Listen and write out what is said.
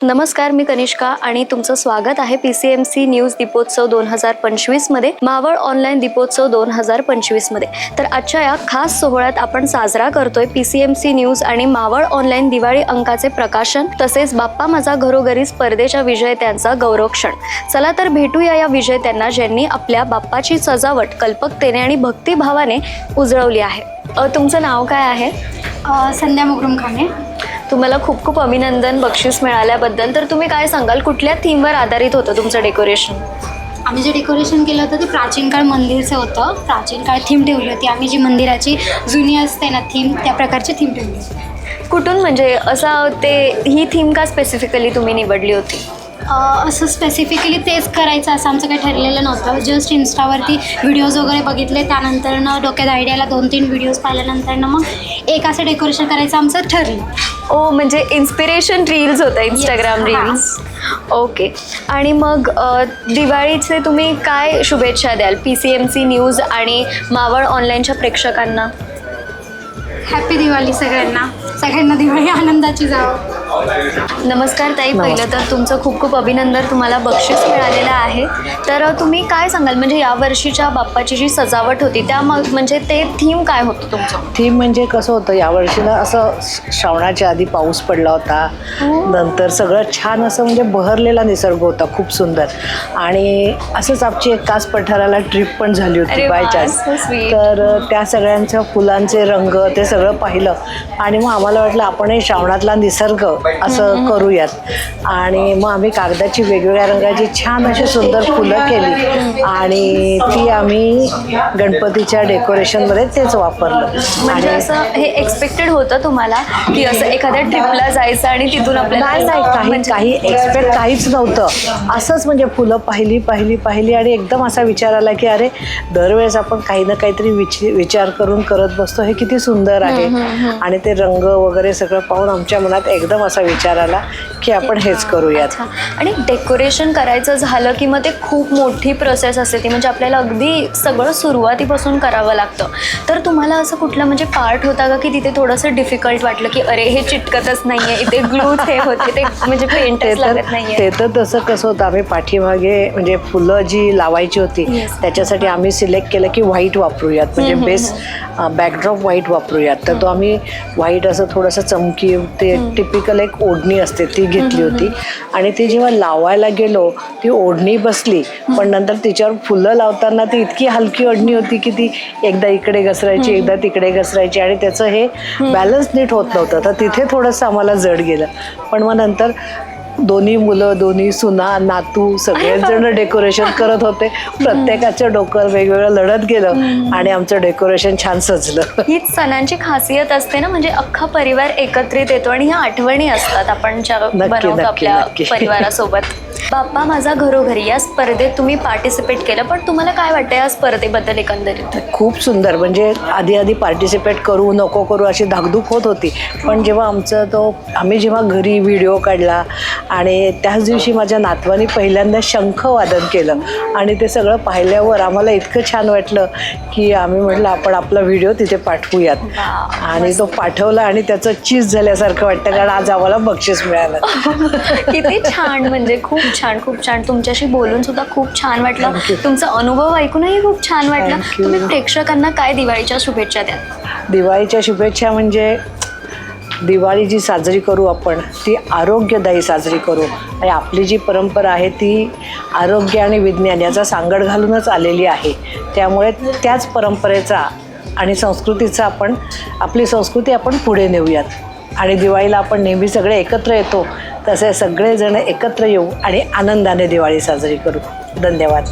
नमस्कार मी कनिष्का आणि तुमचं स्वागत आहे P C M C news दीपोत्सव दोन हजार पंचवीसमध्ये मावळ ऑनलाईन दीपोत्सव दोन हजार पंचवीसमध्ये तर आजच्या या खास सोहळ्यात आपण साजरा करतोय P C M C news आणि मावळ ऑनलाईन दिवाळी अंकाचे प्रकाशन तसेच बाप्पा माझा घरोघरी स्पर्धेच्या विजेत्यांचा गौरवक्षण. चला तर भेटूया या विजेत्यांना ज्यांनी आपल्या बाप्पाची सजावट कल्पकतेने आणि भक्तिभावाने उजळवली आहे. तुमचं नाव काय आहे? संध्या मुगरुम खाने तुम्हाला खूप खूप अभिनंदन बक्षीस मिळाल्याबद्दल. तर तुम्ही काय सांगाल? कुठल्या थीमवर आधारित होतं तुमचं डेकोरेशन आम्ही जे डेकोरेशन केलं होतं ते प्राचीन काळ मंदिरचं होतं. प्राचीन काळ थीम ठेवली होती. आम्ही जी मंदिराची जुनी असते ना थीम त्या प्रकारची थीम ठेवली होती. कुठून म्हणजे असं ते ही थीम का स्पेसिफिकली तुम्ही निवडली होती? असं स्पेसिफिकली तेच करायचं असं आमचं काही ठरलेलं नव्हतं. जस्ट इन्स्टावरती व्हिडिओज वगैरे बघितले. त्यानंतरनं डोक्यात आयडियाला दोन तीन व्हिडिओज पाहिल्यानंतरनं मग एक असं डेकोरेशन करायचं आमचं ठरलं. ओ म्हणजे इन्स्पिरेशन रील्स होतं इंस्टाग्राम रील्स ओके आणि मग दिवाळीचे तुम्ही काय शुभेच्छा द्याल? P C M C news आणि मावळ ऑनलाईनच्या प्रेक्षकांना? हॅपी दिवाळी सगळ्यांना. सगळ्यांना दिवाळी आनंदाची जावं. नमस्कार ताई पहिलं तर तुमचं खूप खूप अभिनंदन. तुम्हाला बक्षीस मिळालेलं आहे. तर तुम्ही काय सांगाल? म्हणजे या वर्षीच्या बाप्पाची जी सजावट होती त्या मग म्हणजे ते थीम काय होतं तुमचं? थीम म्हणजे कसं होतं यावर्षी ना असं श्रावणाच्या आधी पाऊस पडला होता. हो. नंतर सगळं छान असं म्हणजे बहरलेला निसर्ग होता खूप सुंदर. आणि असंच आमची एक कास पठाराला ट्रिप पण झाली होती बाय चान्स. तर त्या सगळ्यांच्या फुलांचे रंग ते सगळं पाहिलं. आणि मग आम्हाला वाटलं आपणही श्रावणातला निसर्ग असं करूयात. आणि मग आम्ही कागदाची वेगवेगळ्या रंगाची छान अशी सुंदर फुलं केली. आणि ती आम्ही गणपतीच्या डेकोरेशनमध्ये तेच वापरलं. म्हणजे आणि असं हे एक्सपेक्टेड होतं तुम्हाला की असं एखाद्या ट्रिपला जायचं आणि तिथून आपल्याला नाही म्हणजे- काही एक्सपेक्ट काहीच नव्हतं. असंच म्हणजे फुलं पाहिली पाहिली पाहिली आणि एकदम असा विचार आला की अरे दरवेळेस आपण काही ना काहीतरी विच विचार करून करत बसतो. हे किती सुंदर आहे. आणि ते रंग वगैरे सगळं पाहून आमच्या मनात एकदम असा विचार आला की आपण हेच करूयात. आणि डेकोरेशन करायचं झालं की मग ते खूप मोठी प्रोसेस असते. ती म्हणजे आपल्याला अगदी सगळं सुरुवातीपासून करावं लागतं. तर तुम्हाला असं कुठलं म्हणजे पार्ट होता का की तिथे थोडंसं डिफिकल्ट वाटलं की अरे हे चिटकतच नाहीये इथे ग्लू हे होते ते म्हणजे लागत नाहीये. ते तर तसं कसं होतं आम्ही पाठीमागे म्हणजे फुलं जी लावायची होती. त्याच्यासाठी आम्ही सिलेक्ट केलं की व्हाईट वापरूयात. म्हणजे बेस बॅकड्रॉप व्हाईट वापरूयात. तर तो आम्ही व्हाईट असं थोडंसं चमकी ते टिपिकल एक ओढणी असते ती घेतली होती. आणि ती जेव्हा लावायला गेलो ती ओढणी बसली. पण नंतर तिच्यावर फुलं लावताना ती इतकी हलकी ओढणी होती की ती एकदा इकडे घसरायची एकदा तिकडे घसरायची आणि त्याचं हे बॅलन्स नीट होत नव्हतं. तर तिथे थोडंसं आम्हाला जड गेलं. पण मग नंतर दोन्ही मुलं दोन्ही सुना नातू सगळेच जण डेकोरेशन करत होते. प्रत्येकाचं डोकं वेगवेगळं लढत गेलं आणि आमचं डेकोरेशन छान सजलं. हीच सणांची खासियत असते ना म्हणजे अख्खा परिवार एकत्रित येतो आणि ह्या आठवणी असतात आपण ज्या बनवतो आपल्या. परिवारासोबत. बाप्पा माझा घरोघरी या स्पर्धेत तुम्ही पार्टिसिपेट केलं पण तुम्हाला काय वाटतं या स्पर्धेबद्दल एकंदरीत? खूप सुंदर म्हणजे आधी आधी पार्टिसिपेट करू नको करू अशी धाकधूक होत होती. पण जेव्हा आमचं तो आम्ही जेव्हा घरी व्हिडिओ काढला आणि त्याच दिवशी माझ्या नातवानी पहिल्यांदा शंख वादन केलं आणि ते सगळं पाहिल्यावर आम्हाला इतकं छान वाटलं की आम्ही म्हटलं आपण आपला व्हिडिओ तिथे पाठवूयात. आणि तो पाठवला आणि त्याचं चीज झाल्यासारखं वाटतं कारण आज आम्हाला बक्षीस मिळालं. किती छान म्हणजे खूप छान खूप छान. तुमच्याशी बोलून सुद्धा खूप छान वाटलं. तुमचा अनुभव ऐकूनही खूप छान वाटलं. तुम्ही प्रेक्षकांना काय दिवाळीच्या शुभेच्छा द्या दिवाळीच्या शुभेच्छा म्हणजे दिवाळी जी साजरी करू आपण ती आरोग्यदायी साजरी करू. आणि आपली जी परंपरा आहे ती आरोग्य आणि विज्ञान याचा सांगड घालूनच आलेली आहे. त्यामुळे त्याच परंपरेचा आणि संस्कृतीचा आपण आपली संस्कृती आपण पुढे नेऊयात. आणि दिवाळीला आपण नेहमी सगळे एकत्र येतो. तसे सगळेजण एकत्र येऊ आणि आनंदाने दिवाळी साजरी करू. धन्यवाद.